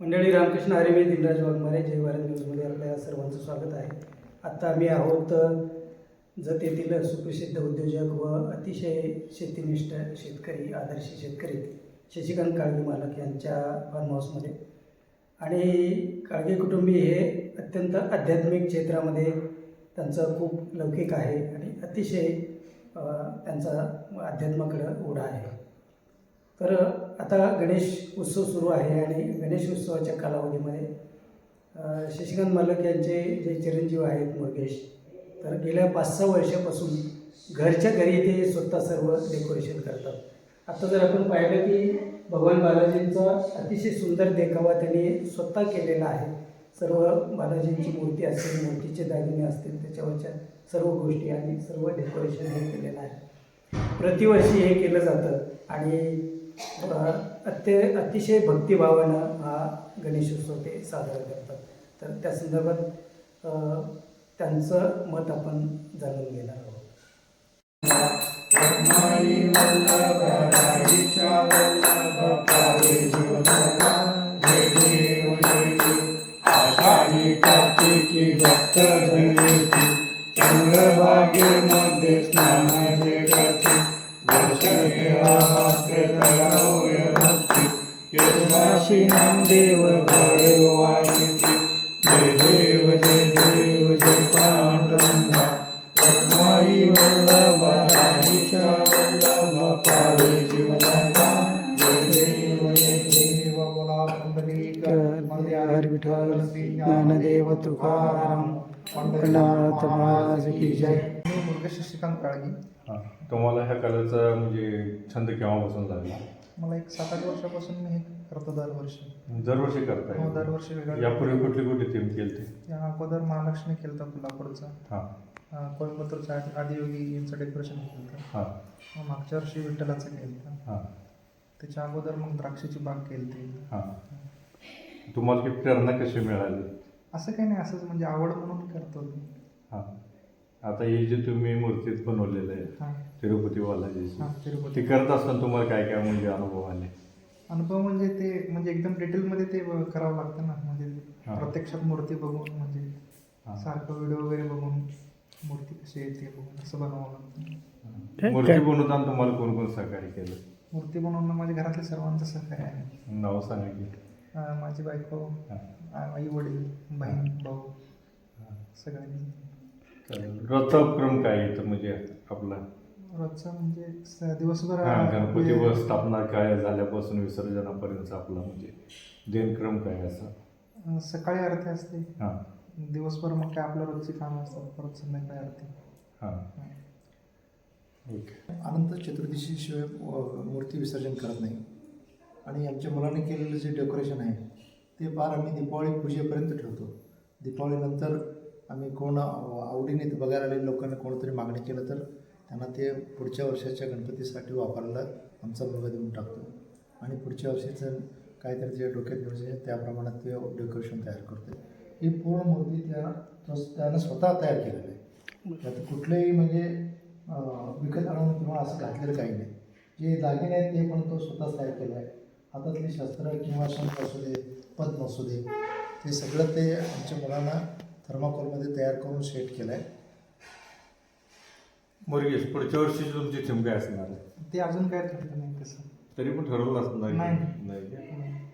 मंडळी रामकृष्ण हरी मी दिनराज वाघमारे जय भारत न्यूजमध्ये आपल्या सर्वांचं स्वागत आहे. आत्ता आम्ही आहोत जत येथील सुप्रसिद्ध उद्योजक व अतिशय शेतीनिष्ठ शेतकरी आदर्श शेतकरी शशिकांत काळगे मालक यांच्या फार्म हाऊसमध्ये आणि काळगे कुटुंबी हे अत्यंत आध्यात्मिक क्षेत्रामध्ये त्यांचं खूप लौकिक आहे आणि अतिशय त्यांचा अध्यात्माकडं ओढा आहे. तर आता गणेश उत्सव सुरू आहे आणि गणेश उत्सवाच्या कालावधीमध्ये शशिकांत मालक यांचे जे चिरंजीव आहेत मुरगेश तर गेल्या पाच सहा वर्षापासून घरच्या घरी ते स्वतः सर्व डेकोरेशन करतात. आता जर आपण पाहिलं की भगवान बालाजींचा अतिशय सुंदर देखावा त्यांनी स्वतः केलेला आहे. सर्व बालाजींची मूर्ती असेल मूर्तीचे दागिने असतील त्याच्यावरच्या सर्व गोष्टी आणि सर्व डेकोरेशन हे केलेलं आहे. प्रतिवर्षी हे केलं जातं आणि अत्य अतिशय भक्तिभावानं हा गणेशोत्सव ते साजरा करतात तर त्या संदर्भात त्यांचं मत आपण जाणून घेणार आहोत चंद्रभागेमध्ये स्नानाचे नामदेव जय देव जय देव जय पांडुरंगा वल्लभा वल्लभा पावे जीवनाचा जय देव जय देव बोला हर विठ्ठल ज्ञानदेव तुकाराम पंढरनाथ महाराज की जय मुलगा शशिकांत काळगी. हां. तुम्हाला ह्या कलेचा म्हणजे छंद केव्हापासून लागला मला एक सात आठ वर्षापासून मी हे करतो दरवर्षी दरवर्षी हो करताय दरवर्षी वेगळं यापूर्वी कुठली कुठली थीम केली ते या अगोदर महालक्ष्मी केलं होतं कोल्हापूरचा. हां. अं, कोइंबतूरचा आदि- आदियोगी यांचं डेकोरेशन केलं होतं हां. मग मागच्या वर्षी विठ्ठलाचं केलं होतं हां. त्याच्या अगोदर मग द्राक्षाची बाग केली होती हां. तुम्हाला की प्रेरणा कशी मिळाली? असं काही नाही असंच म्हणजे आवड म्हणून करतो मी. हां. आता हे जे तुम्ही मूर्तीत बनवलेलं आहे हां. तिरुपती बालाजीची हां तिरुपती. ती करत असताना तुम्हाला काय काय म्हणजे अनुभव आले? अनुभव म्हणजे ते म्हणजे एकदम डिटेलमध्ये ते करावं लागतं ना. म्हणजे हां. प्रत्यक्षात मूर्ती बघून म्हणजे हां. सारखं व्हिडिओ वगैरे बघून मूर्ती कशी येते बघून असं बनवावं लागतं. मूर्ती बनवताना तुम्हाला कोण कोण सहकार्य केलं? मूर्ती बनवणं माझ्या घरातल्या सर्वांचं सहकार्य आहे. नाव सांगा की. अं, माझी बायको हां. आई वडील बहीण भाऊ सगळ्यांनी. रोजचा उपक्रम काय आहे तर म्हणजे आपला? रोजचं म्हणजे स- दिवसभर हा गणपती व स्थापना काय झाल्यापासून विसर्जनापर्यंत आपला म्हणजे दिनक्रम काय असा? सकाळी आरती असते. हां. दिवसभर मग काय आपल्या रोजची कामं असतात. परत संध्याकाळी आरती. हां. ओके. अनंत चतुर्दशीशिवाय अ, मूर्ती विसर्जन करत नाही. आणि आमच्या मुलांनी केलेलं जे डेकोरेशन आहे ते पार आम्ही दीपावली पूजेपर्यंत ठेवतो. दीपावलीनंतर आम्ही कोण आवडीने ते बघायला आलेल्या लोकांनी कोणतरी मागणी केलं तर त्यांना ते पुढच्या वर्षाच्या गणपतीसाठी वापरायला आमचा मुलगा देऊन टाकतो. आणि पुढच्या वर्षीचं काहीतरी जे डोक्यात घ्यायचे त्याप्रमाणे ते डेकोरेशन तयार करतो ही पूर्ण मूर्ती त्या तो- त्यानं स्वतः तयार केलेलं आहे. त्यात कुठलंही म्हणजे विकत आणून किंवा असं घातलेलं काही नाही. जे दागिने आहेत ते पण तो स्वतःच तयार केलं आहे. हातातली शस्त्र किंवा शंख असू दे पद्म असू दे ते सगळं ते आमच्या मुलांना थर्माकोलमध्ये तयार करून सेट केलं आहे मुरगेश पुढच्या वर्षी तुमची थीम काय असणार आहे ते अजून काय ठरलं नाही तसं तरी पण ठरवलं असणार? नाही. नाही का? नाही.